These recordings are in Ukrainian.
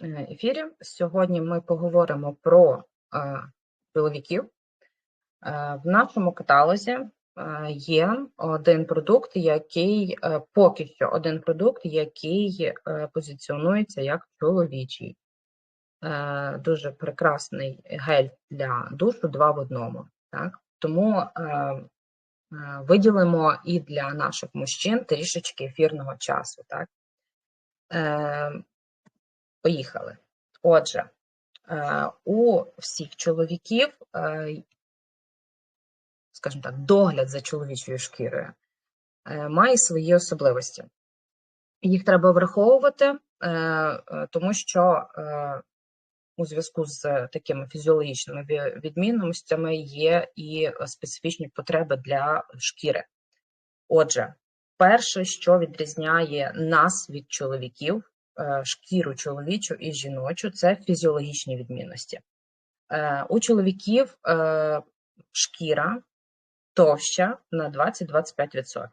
е, ефірі. Сьогодні ми поговоримо про е, чоловіків. Е, В нашому каталозі е, є один продукт, який е, поки що один продукт, який е, позиціонується як чоловічий. Е, Дуже прекрасний гель для душу, два в одному. Так? Тому е, е, виділимо і для наших мужчин трішечки ефірного часу. Так? Поїхали. Отже, е, у всіх чоловіків, е, скажімо так, догляд за чоловічою шкірою е, має свої особливості. Їх треба враховувати, тому що у зв'язку з такими фізіологічними відмінностями є і специфічні потреби для шкіри. Отже, перше, що відрізняє нас від чоловіків, шкіру чоловічу і жіночу, це фізіологічні відмінності. Е, У чоловіків е, шкіра товща на 20-25%,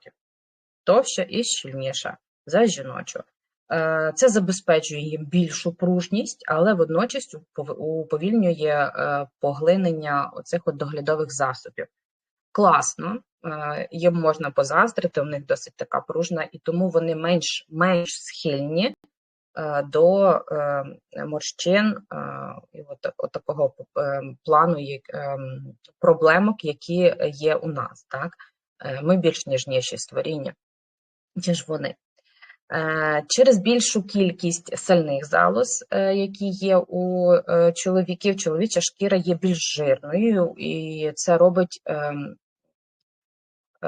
товща і щільніша за жіночу. Е, Це забезпечує їм більшу пружність, але водночас уповільнює е, поглинення оцих от доглядових засобів. Класно, е, їм можна позаздрити, у них досить така пружна, і тому вони менш, менш схильні е, до е, морщин е, і от, от такого е, плану е, проблемок, які є у нас. Так? Е, Ми більш ніжніші створіння, ніж вони. Е, Через більшу кількість сальних залоз, е, які є у е, чоловіків, чоловіча шкіра є більш жирною, і це робить ем, е,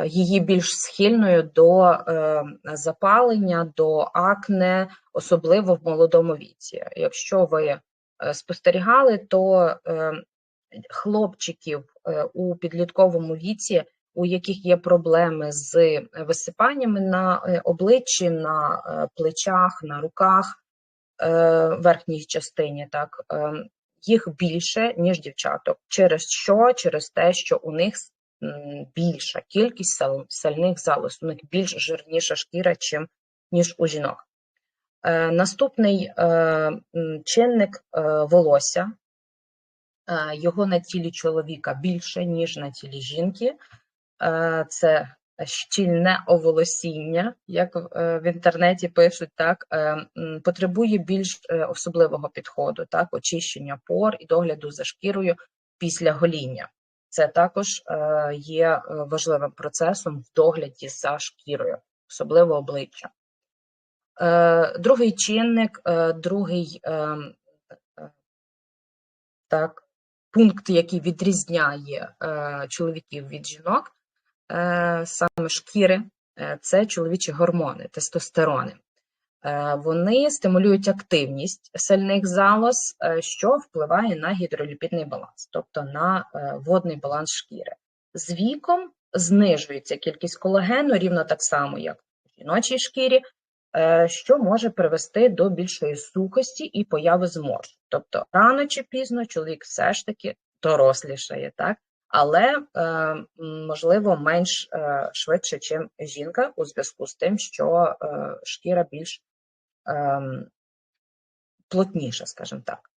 її більш схильною до е, запалення, до акне, особливо в молодому віці. Якщо ви е, спостерігали, то е, хлопчиків е, у підлітковому віці, у яких є проблеми з висипаннями на е, обличчі, на е, плечах, на руках, е, верхній частині, так, е, їх більше, ніж дівчаток. Через що? Через те, що у них більша кількість сал- сальних залоз, у них більш жирніша шкіра, чим, ніж у жінок. Е, Наступний е, чинник е, волосся. Його на тілі чоловіка більше, ніж на тілі жінки. Це щільне оволосіння, як в інтернеті пишуть, так потребує більш особливого підходу, так, очищення пор і догляду за шкірою після гоління. Це також е, є е, важливим процесом в догляді за шкірою, особливо обличчя. Е, Другий чинник, другий так, пункт, який відрізняє чоловіків від жінок, саме шкіри, це чоловічі гормони, тестостерони. Е, Вони стимулюють активність сальних залоз, е, що впливає на гідроліпідний баланс, тобто на е, водний баланс шкіри. З віком знижується кількість колагену рівно так само, як в жіночій шкірі, що може привести до більшої сухості і появи зморшок. Тобто рано чи пізно чоловік все ж таки дорослішає, так? але можливо менш швидше, ніж жінка, у зв'язку з тим, що шкіра більш плотніша, скажімо так.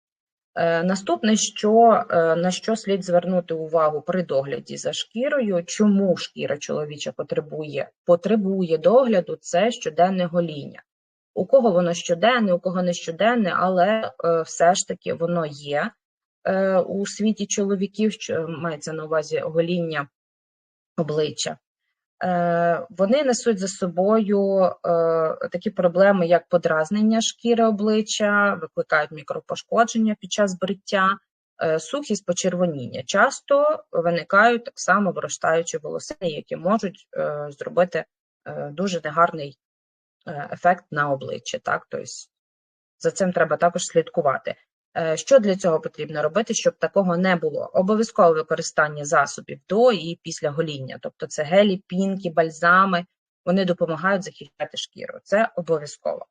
Е, Наступне, що, е, на що слід звернути увагу при догляді за шкірою, чому шкіра чоловіча потребує, потребує догляду, це щоденне гоління. У кого воно щоденне, у кого не щоденне, але е, все ж таки воно є у світі чоловіків, що мається на увазі гоління обличчя. Е, Вони несуть за собою е, такі проблеми, як подразнення шкіри обличчя, викликають мікропошкодження під час бриття, е, сухість, почервоніння. Часто виникають так само виростаючі волосини, які можуть зробити дуже негарний ефект на обличчі. Так? Тобто за цим треба також слідкувати. Е, Що для цього потрібно робити, щоб такого не було? Обов'язкове використання засобів до і після гоління, тобто це гелі, пінки, бальзами, вони допомагають захищати шкіру. Це обов'язково.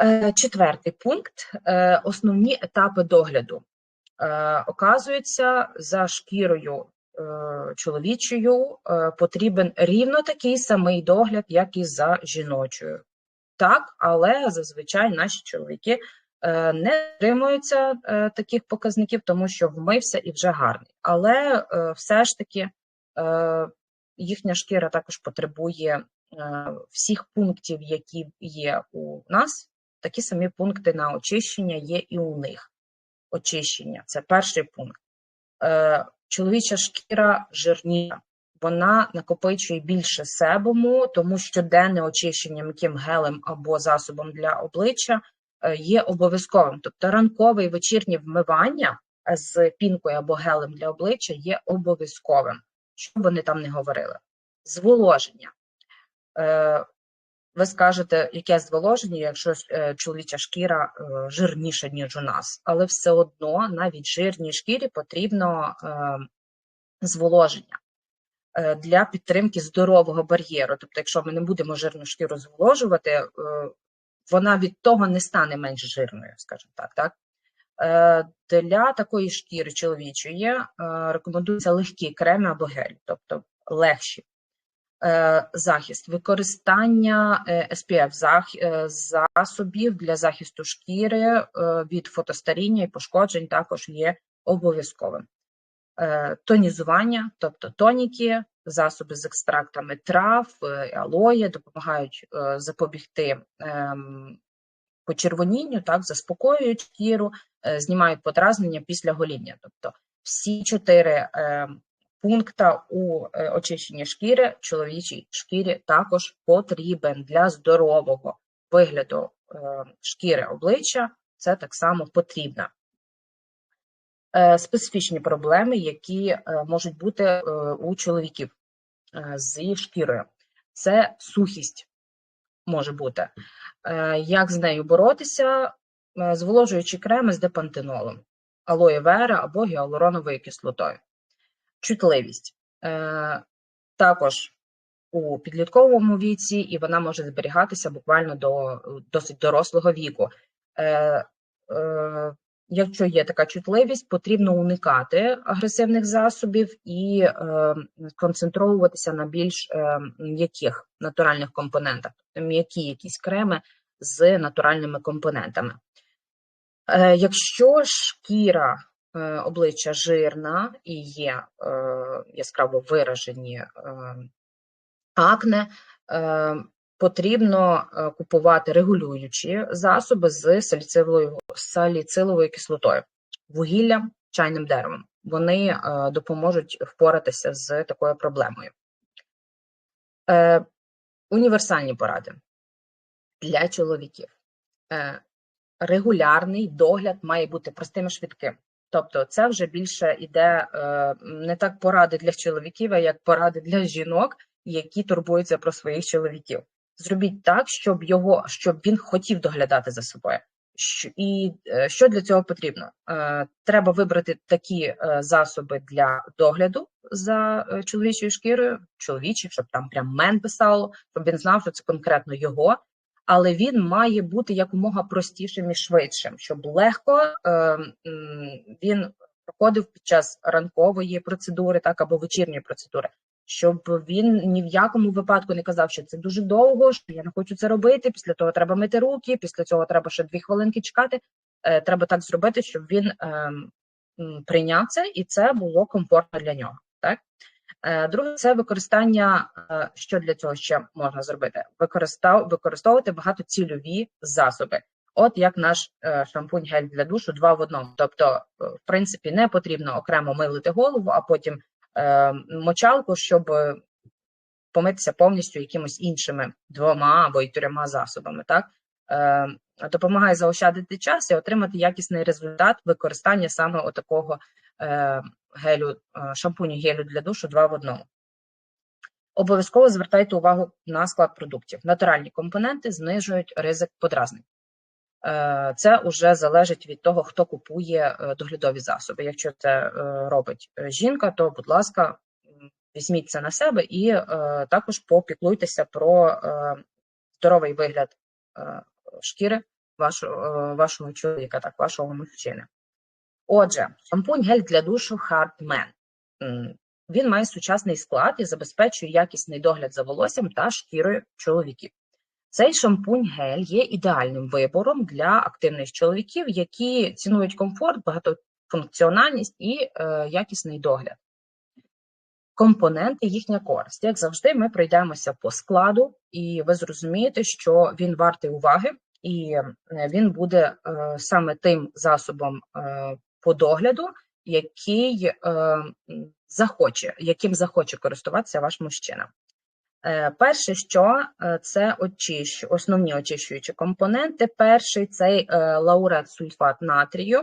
Е, Четвертий пункт е, основні етапи догляду. Оказується, за шкірою чоловічою потрібен рівно такий самий догляд, як і за жіночою. Так, але зазвичай наші чоловіки не дотримуються е, таких показників, тому що вмився і вже гарний. Але е, все ж таки е, їхня шкіра також потребує е, всіх пунктів, які є у нас. Такі самі пункти на очищення є і у них. Очищення це перший пункт. Е, чоловіча шкіра жирніша, вона накопичує більше себуму, тому щоденне очищення м'яким гелем або засобом для обличчя е, є обов'язковим. Тобто ранкове і вечірнє вмивання з пінкою або гелем для обличчя є обов'язковим, що б вони там не говорили. Зволоження. Е, ви скажете, яке зволоження, якщо е, чоловіча шкіра е, жирніша, ніж у нас, але все одно навіть жирній шкірі потрібно е, зволоження для підтримки здорового бар'єру. Тобто, якщо ми не будемо жирну шкіру зволожувати, вона від того не стане менш жирною, скажімо так. так? Для такої шкіри чоловічої рекомендуються легкі креми або гель, тобто легші. Е, захист, використання е, SPF е, засобів для захисту шкіри від фотостаріння і пошкоджень також є обов'язковим. Тонізування, тобто тоніки, засоби з екстрактами трав, алої допомагають запобігти ем, почервонінню, так, заспокоюють шкіру, знімають подразнення після гоління. Тобто всі чотири ем, пункта у е, очищенні шкіри чоловічій шкірі також потрібен для здорового вигляду е, шкіри обличчя. Це так само потрібно. Е, специфічні проблеми, які можуть бути у чоловіків з шкірою. Це сухість може бути. Як з нею боротися? Зволожуючи креми з депантенолом, алоє вера або гіалуроновою кислотою чутливість. Е, Також у підлітковому віці, і вона може зберігатися буквально до досить дорослого віку. Е, е, Якщо є така чутливість, потрібно уникати агресивних засобів і е, концентруватися на більш е, м'яких натуральних компонентах, м'які якісь креми з натуральними компонентами. Е, Якщо шкіра Е, обличчя жирна і є е, яскраво виражені е, акне, потрібно купувати регулюючі засоби з саліциловою, кислотою, вугілля чайним деревом. Вони допоможуть впоратися з такою проблемою. Універсальні поради для чоловіків. Регулярний догляд має бути простим і швидким. Тобто, це вже більше іде е, не так поради для чоловіків, а як поради для жінок, які турбуються про своїх чоловіків. Зробіть так, щоб його щоб він хотів доглядати за собою. І е, що для цього потрібно? Е, треба вибрати такі засоби для догляду за чоловічою шкірою, чоловічий, щоб там прям мен писало, щоб він знав, що це конкретно його але він має бути якомога простішим і швидшим, щоб легко е, він проходив під час ранкової процедури, так або вечірньої процедури, щоб він ні в якому випадку не казав, що це дуже довго, що я не хочу це робити. Після того треба мити руки, після цього треба ще дві хвилинки чекати. Е, треба так зробити, щоб він е, прийняв це, і це було комфортно для нього. Так Е, друге, це використання. Е, що для цього ще можна зробити? Використав, використовувати багатоцільові засоби. От як наш шампунь гель для душу два в одному. Тобто, в принципі, не потрібно окремо милити голову, а потім мочалку, щоб помитися повністю якимось іншими двома або й трьома засобами. Так допомагає заощадити час і отримати якісний результат використання саме отакого гелю, е, шампуню гелю для душу два в одному. Обов'язково звертайте увагу на склад продуктів. Натуральні компоненти знижують ризик подразнень. Е, це вже залежить від того, хто купує е, доглядові засоби. Якщо це робить жінка, то, будь ласка, візьміть це на себе і також попіклуйтеся про здоровий вигляд шкіри вашого вашого чоловіка, так, вашого мужчини. Отже, шампунь гель для душу Hardman. Він має сучасний склад і забезпечує якісний догляд за волоссям та шкірою чоловіків. Цей шампунь-гель є ідеальним вибором для активних чоловіків, які цінують комфорт, багатофункціональність і е, якісний догляд. Компоненти їхня користь. Як завжди, ми пройдемося по складу, і ви зрозумієте, що він вартий уваги, і е, він буде е, саме тим засобом е, по догляду, який е, захоче, яким захоче користуватися ваш мужчина. Е, Перше, що е, це очищу, основні очищуючі компоненти. Перший це е, лаурет сульфат натрію,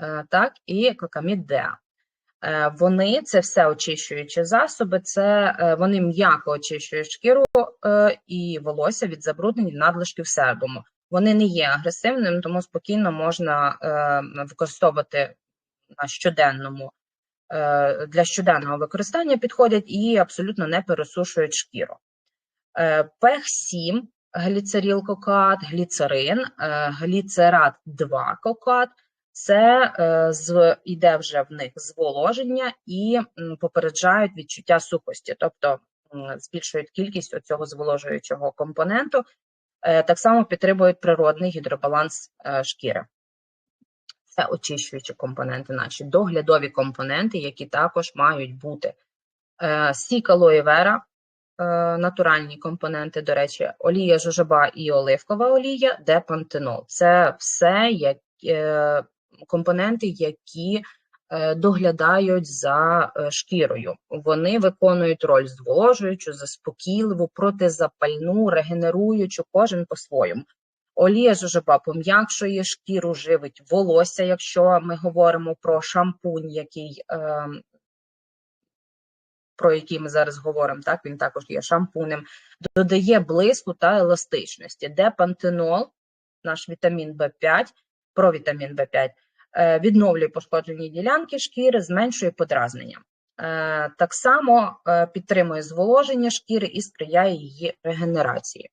е, так, і кокамід Вони це все очищуючі засоби, це вони м'яко очищують шкіру і волосся від забруднень надлишків сербуму. Вони не є агресивними, тому спокійно можна використовувати на щоденному е, для щоденного використання підходять і абсолютно не пересушують шкіру. Пех 7 гліцеріл кокат, гліцерин, е, гліцерат 2 кокат. Це е, з іде вже в них зволоження і попереджають відчуття сухості, тобто збільшують кількість цього зволожуючого компоненту. Так само підтримують природний гідробаланс шкіри. Це очищуючі компоненти наші, доглядові компоненти, які також мають бути. Е, Сік алоє вера, е, натуральні компоненти, до речі, олія жожоба і оливкова олія, де пантенол. Це все як, е, компоненти, які доглядають за шкірою. Вони виконують роль зволожуючу, заспокійливу, протизапальну, регенеруючу, кожен по-своєму. Олія жожоба пом'якшує шкіру, живить волосся, якщо ми говоримо про шампунь, який, е, про який ми зараз говоримо, так, він також є шампунем, додає блиску та еластичності, де пантенол, наш вітамін В5, провітамін В5, е, відновлює пошкоджені ділянки шкіри, зменшує подразнення. Е, так само е, підтримує зволоження шкіри і сприяє її регенерації.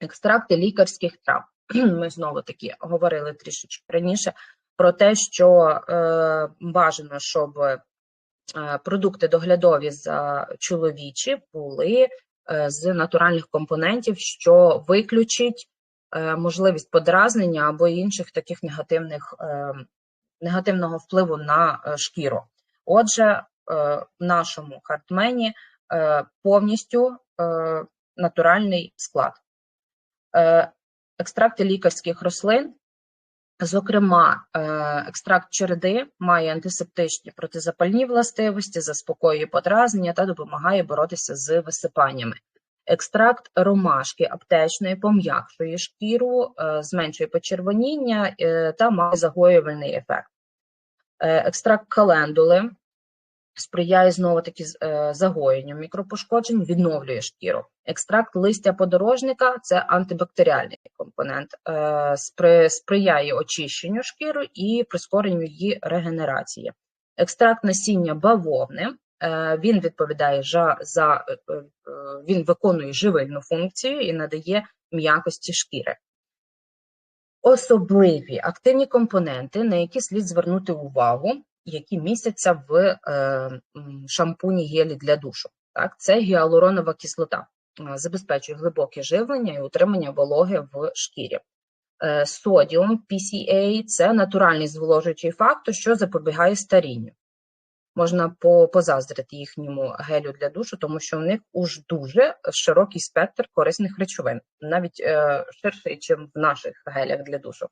Екстракти лікарських трав. Ми знову таки говорили трішечки раніше про те, що е, бажано, щоб е, продукти доглядові за чоловічі були е, з натуральних компонентів, що виключить е, можливість подразнення або інших таких негативних, негативного впливу на шкіру. Отже, в нашому хартмені повністю натуральний склад. Е, Екстракти лікарських рослин, зокрема, е, екстракт череди має антисептичні протизапальні властивості, заспокоює подразнення та допомагає боротися з висипаннями. Екстракт ромашки аптечної пом'якшує шкіру, е, зменшує почервоніння та має загоювальний ефект. Екстракт календули сприяє знову таки е, загоєнню мікропошкоджень, відновлює шкіру. Екстракт листя подорожника це антибактеріальний компонент, е, сприяє очищенню шкіри і прискоренню її регенерації. Екстракт насіння бавовни. е, Він відповідає за, він виконує живильну функцію і надає м'якості шкіри. Особливі активні компоненти, на які слід звернути увагу, які містяться в е, шампуні гелі для душу. Так, це гіалуронова кислота, е, забезпечує глибоке живлення і утримання вологи в шкірі. Е, Содіум PCA – це натуральний зволожуючий фактор, що запобігає старінню. Можна позаздрити їхньому гелю для душу, тому що у них уж дуже широкий спектр корисних речовин, навіть е, ширший, ніж в наших гелях для душу.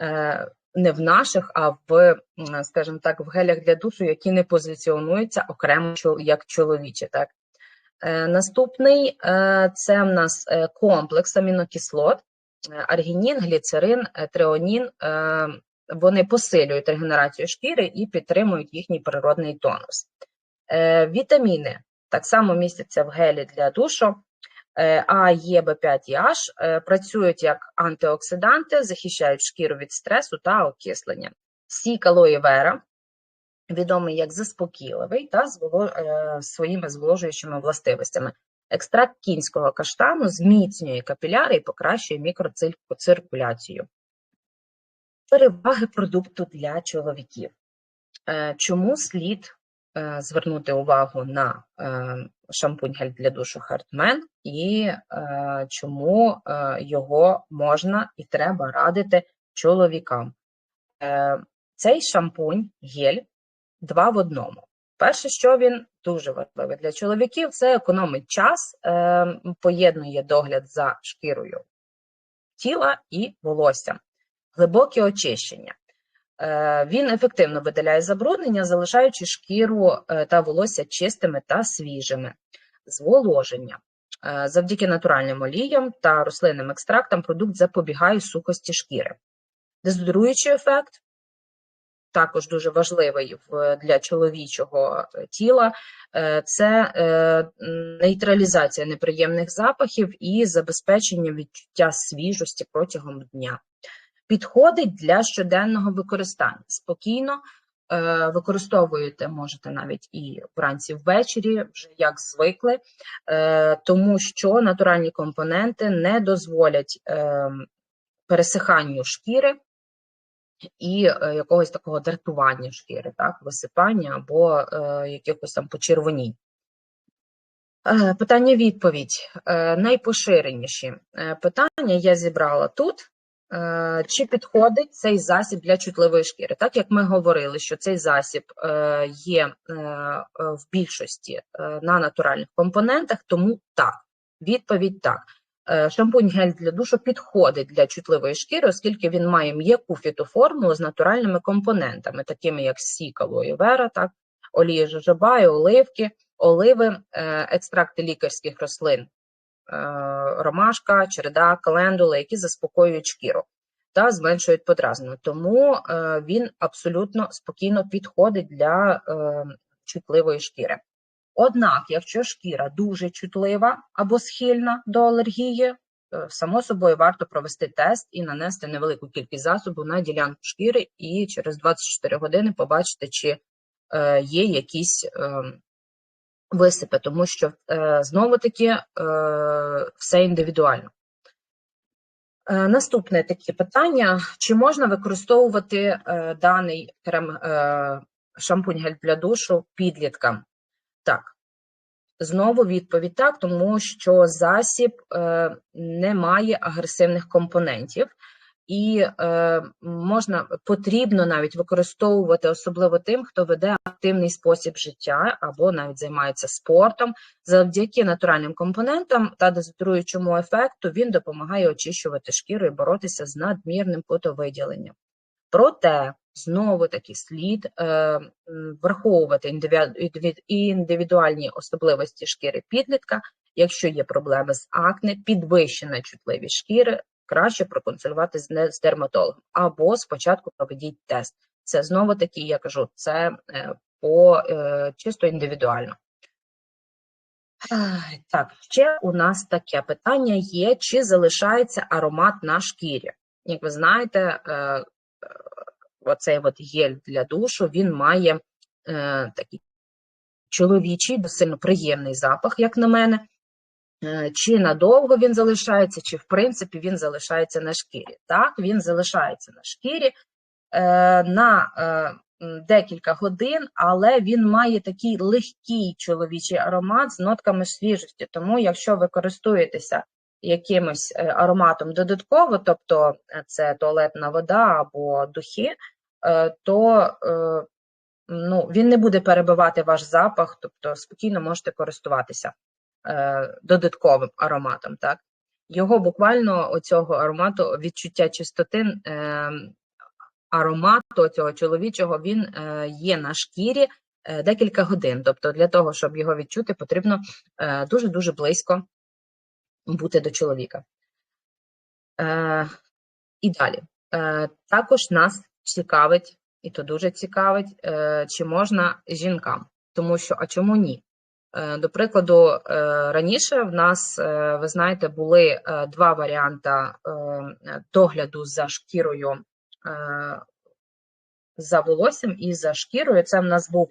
Е, не в наших, а в, скажімо так, в гелях для душу, які не позиціонуються окремо як чоловічі. Так? Е, Наступний е, це в нас е, комплекс амінокислот, аргінін, гліцерин, треонін. Вони посилюють регенерацію шкіри і підтримують їхній природний тонус. Вітаміни так само містяться в гелі для душу. Е, А, Е, Б5 і H е, працюють як антиоксиданти, захищають шкіру від стресу та окислення. Сік алоє вера, відомий як заспокійливий та е, своїми зволожуючими властивостями. Екстракт кінського каштану зміцнює капіляри і покращує мікроциркуляцію. Переваги продукту для чоловіків. Чому слід звернути увагу на е, шампунь гель для душу Хартмен і е, чому е, його можна і треба радити чоловікам. Е, Цей шампунь гель два в одному. Перше, що він дуже важливий для чоловіків, це економить час, е, поєднує догляд за шкірою тіла і волосся, глибоке очищення. Е, Він ефективно видаляє забруднення, залишаючи шкіру е, та волосся чистими та свіжими, зволоження. Е, Завдяки натуральним оліям та рослинним екстрактам продукт запобігає сухості шкіри. Дезодоруючий ефект також дуже важливий для чоловічого тіла. Це нейтралізація неприємних запахів і забезпечення відчуття свіжості протягом дня. Підходить для щоденного використання. Спокійно е, використовуєте, можете навіть і вранці ввечері, вже як звикли, е, тому що натуральні компоненти не дозволять е, пересиханню шкіри і е, якогось такого дратування шкіри, так, висипання або е, якихось там почервонінь. Е, Питання-відповідь е, найпоширеніші питання я зібрала тут. Е, Чи підходить цей засіб для чутливої шкіри? Так як ми говорили, що цей засіб е, є е, в більшості на натуральних компонентах, тому так, відповідь так. Шампунь гель для душу підходить для чутливої шкіри, оскільки він має м'яку фітоформулу з натуральними компонентами, такими як сік алоє вера, так, олія жожоба оливки, оливи, екстракти лікарських рослин, ромашка, череда, календула, які заспокоюють шкіру та зменшують подразнення. Тому е, він абсолютно спокійно підходить для е, чутливої шкіри. Однак, якщо шкіра дуже чутлива або схильна до алергії, е, само собою варто провести тест і нанести невелику кількість засобу на ділянку шкіри, і через 24 години побачити, чи е, є якісь е, висипи, тому що е, знову таки е, все індивідуально. Е, Наступне таке питання: чи можна використовувати даний крем е, шампунь гель для душу підліткам? Так. Знову відповідь так, тому що засіб не має агресивних компонентів, і е, можна потрібно навіть використовувати особливо тим, хто веде активний спосіб життя або навіть займається спортом. Завдяки натуральним компонентам та дезодоруючому ефекту він допомагає очищувати шкіру і боротися з надмірним потовиділенням. Проте знову таки слід е, враховувати індиві- індиві- індивідуальні особливості шкіри підлітка. Якщо є проблеми з акне, підвищена чутливість шкіри, краще проконсультувати з, дерматологом або спочатку проведіть тест. Це знову таки, я кажу, це е, по е, чисто індивідуально. Так, ще у нас таке питання є: чи залишається аромат на шкірі? Як ви знаєте, е, оцей от гель для душу він має такий чоловічий, досить приємний запах, як на мене. Е, Чи надовго він залишається, чи в принципі він залишається на шкірі. Так, він залишається на шкірі е, на е, декілька годин, але він має такий легкий чоловічий аромат з нотками свіжості. Тому, якщо ви користуєтеся якимось ароматом додатково, тобто це туалетна вода або духи, то ну, він не буде перебивати ваш запах, тобто спокійно можете користуватися е, додатковим ароматом. Так? Його буквально оцього аромату, відчуття чистоти, е, аромату цього чоловічого, він е, є на шкірі е, декілька годин. Тобто, для того, щоб його відчути, потрібно е, дуже-дуже близько бути до чоловіка. Е, і далі. Е, також нас цікавить, і то дуже цікавить, е, чи можна жінкам. Тому що, а чому ні? Е, До прикладу, е, раніше в нас, е, ви знаєте, були два варіанти догляду за шкірою, за волоссям і за шкірою. Це в нас був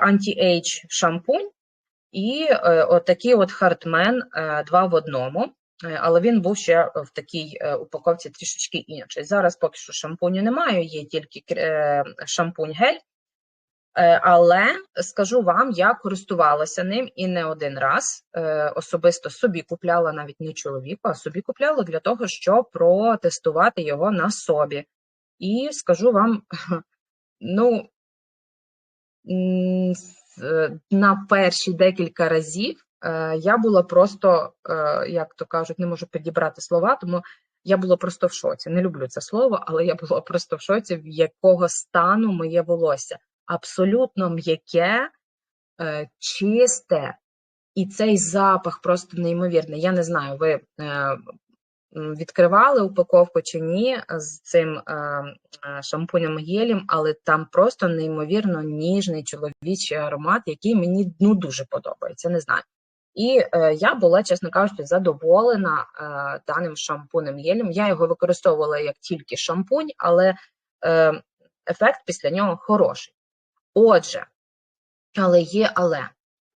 анті-ейдж шампунь і отакий от хартмен е, два в одному. Але він був ще в такій упаковці трішечки інший. Зараз поки що шампуню немає, є тільки шампунь-гель. Е, Але скажу вам, я користувалася ним і не один раз. Е, Особисто собі купляла навіть не чоловіку, а собі купляла для того, щоб протестувати його на собі. І скажу вам, ну е, на перші декілька разів я була просто, як то кажуть, не можу підібрати слова, тому я була просто в шоці. Не люблю це слово, але я була просто в шоці, в якого стану моє волосся. Абсолютно м'яке, е, чисте, і цей запах просто неймовірний. Я не знаю, ви е, відкривали упаковку чи ні з цим е, шампунем гелем, але там просто неймовірно ніжний чоловічий аромат, який мені ну дуже подобається. Не знаю. І е, я була, чесно кажучи, задоволена е, даним шампунем гелем. Я його використовувала як тільки шампунь, але е, ефект після нього хороший. Отже, але є але.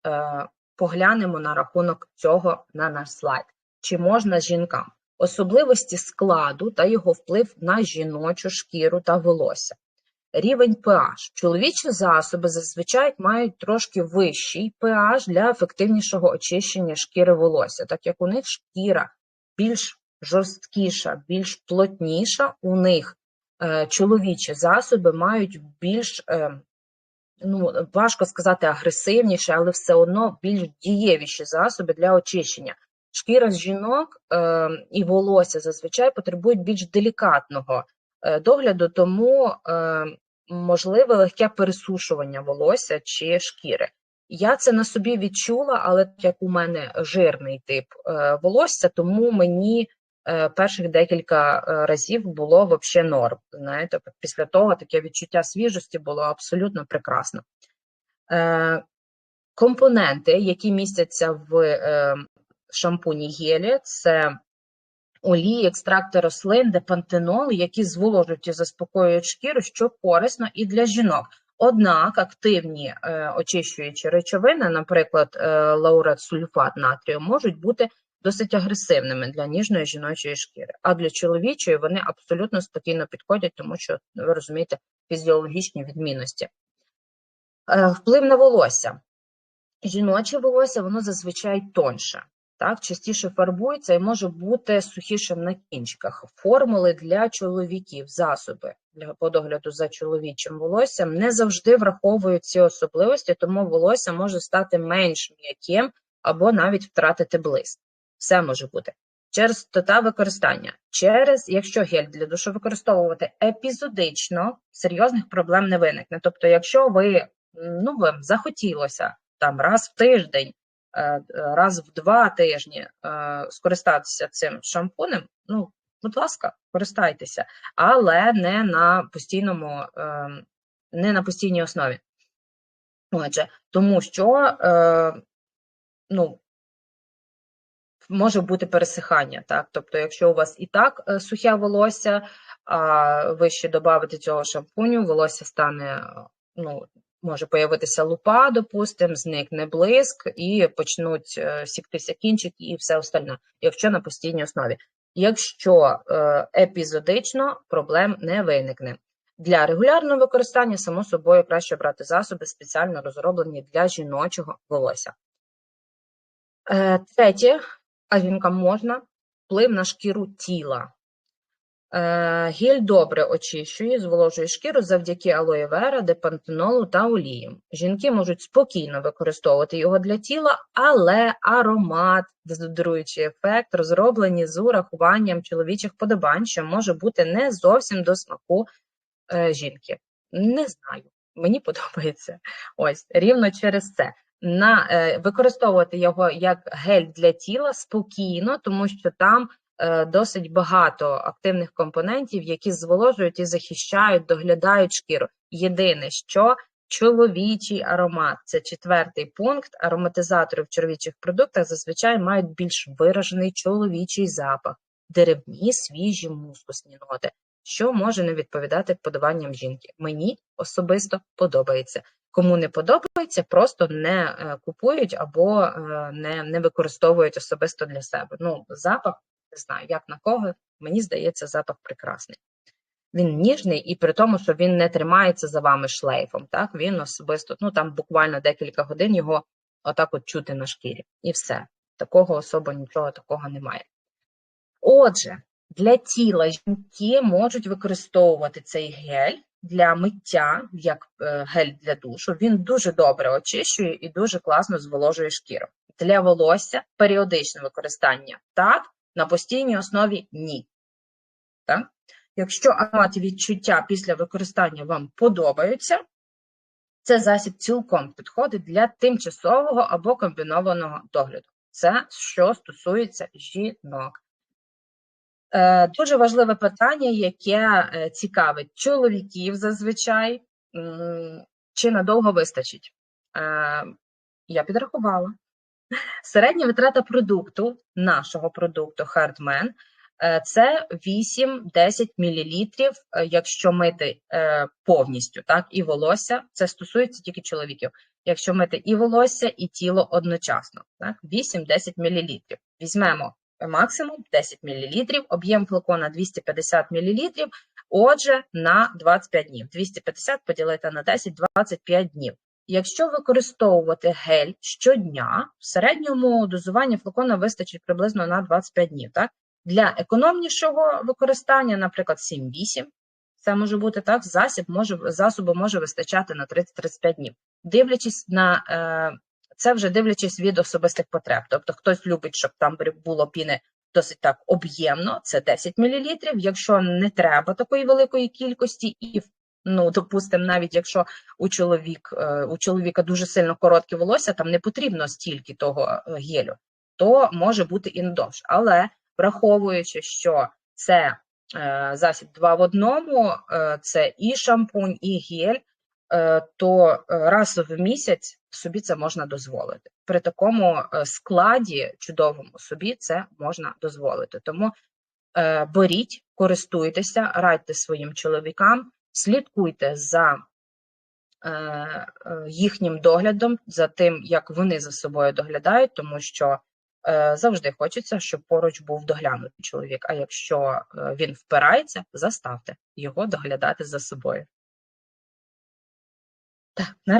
Е, поглянемо на рахунок цього на наш слайд. Чи можна жінкам? Особливості складу та його вплив на жіночу шкіру та волосся. Рівень pH. Чоловічі засоби зазвичай мають трошки вищий pH для ефективнішого очищення шкіри волосся, так як у них шкіра більш жорсткіша, більш плотніша, у них е, чоловічі засоби мають більш е, ну, важко сказати агресивніше, але все одно більш дієвіші засоби для очищення. Шкіра жінок е, і волосся зазвичай потребують більш делікатного е, догляду, тому е, можливе легке пересушування волосся чи шкіри. Я це на собі відчула, але як у мене жирний тип е, волосся, тому мені перших декілька е, разів було взагалі норм. Знаєте, після того таке відчуття свіжості було абсолютно прекрасно. Е, компоненти, які містяться в е, шампуні гелі, це олії, екстракти рослин, депантенол, які зволожують і заспокоюють шкіру, що корисно і для жінок. Однак активні е, очищуючі речовини, наприклад, е, лаурет натрію, можуть бути досить агресивними для ніжної жіночої шкіри. А для чоловічої вони абсолютно спокійно підходять, тому що ви розумієте фізіологічні відмінності. Е, вплив на волосся. Жіноче волосся воно зазвичай тонше, так, частіше фарбується і може бути сухішим на кінчиках. Формули для чоловіків, засоби для по догляду за чоловічим волоссям не завжди враховують ці особливості, тому волосся може стати менш м'яким або навіть втратити блиск. Все може бути. Через частота використання. Через, якщо гель для душу використовувати епізодично, серйозних проблем не виникне. Тобто, якщо ви ну, вам захотілося там раз в тиждень, е, раз в два тижні е, скористатися цим шампунем, ну, будь ласка, користайтеся, але не на постійному, е, не на постійній основі. Отже, тому що ну, може бути пересихання. Так? Тобто, якщо у вас і так сухе волосся, а ви ще додавите цього шампуню, волосся стане ну, може появитися лупа, допустимо, зникне блиск, і почнуть е, сіктися кінчики і все остальне, якщо на постійній основі. Якщо е, епізодично, проблем не виникне. Для регулярного використання, само собою, краще брати засоби, спеціально розроблені для жіночого волосся. Е, третє, а жінкам можна вплив на шкіру тіла. Е, гель добре очищує, зволожує шкіру завдяки алоє вера, депантенолу та оліям. Жінки можуть спокійно використовувати його для тіла, але аромат, дезодоруючий ефект розроблені з урахуванням чоловічих подобань, що може бути не зовсім до смаку е, жінки. Не знаю, мені подобається. Ось рівно через це. На е, Використовувати його як гель для тіла спокійно, тому що там Е, досить багато активних компонентів, які зволожують і захищають, доглядають шкіру. Єдине, що чоловічий аромат це четвертий пункт. Ароматизатори в чоловічих продуктах зазвичай мають більш виражений чоловічий запах, деревні, свіжі, мускусні ноти, що може не відповідати подаванням жінки. Мені особисто подобається. Кому не подобається, просто не е, купують або е, не не використовують особисто для себе. Ну, запах не знаю, як на кого, мені здається, запах прекрасний. Він ніжний, і при тому, що він не тримається за вами шлейфом. Так, він особисто, ну там буквально декілька годин його отак от чути на шкірі. І все. Такого особо нічого такого немає. Отже, для тіла жінки можуть використовувати цей гель для миття, як е, гель для душу. Він дуже добре очищує і дуже класно зволожує шкіру. Для волосся періодичне використання так, на постійній основі ні. Так? Якщо аромат відчуття після використання вам подобаються, це засіб цілком підходить для тимчасового або комбінованого догляду. Це що стосується жінок. Е, Дуже важливе питання, яке е, цікавить чоловіків зазвичай, чи надовго вистачить. Е, Я підрахувала. Середня витрата продукту, нашого продукту Hardman, це 8-10 мл, якщо мити повністю, так, і волосся, це стосується тільки чоловіків. Якщо мити і волосся, і тіло одночасно, так, 8-10 мл. Візьмемо максимум 10 мл, об'єм флакона 250 мл, отже, на 25 днів. 250 поділити на 10 – 25 днів. Якщо використовувати гель щодня, в середньому дозування флакона вистачить приблизно на 25 днів. Так? Для економнішого використання, наприклад, 7-8, це може бути так, засіб може, засобу може вистачати на 30-35 днів. Дивлячись на е, це вже дивлячись від особистих потреб. Тобто хтось любить, щоб там було піни досить так об'ємно, це 10 мл. Якщо не треба такої великої кількості, і ну, допустимо, навіть якщо у чоловік, е, у чоловіка дуже сильно коротке волосся, там не потрібно стільки того е, гелю, то може бути і не довше. Але враховуючи, що це е, засіб два в одному, це і шампунь, і гель, то раз в місяць собі це можна дозволити. При такому е, складі чудовому собі це можна дозволити. Тому беріть, користуйтеся, радьте своїм чоловікам, слідкуйте за їхнім доглядом, за тим, як вони за собою доглядають, тому що завжди хочеться, щоб поруч був доглянутий чоловік. А якщо е, він впирається, заставте його доглядати за собою. Так,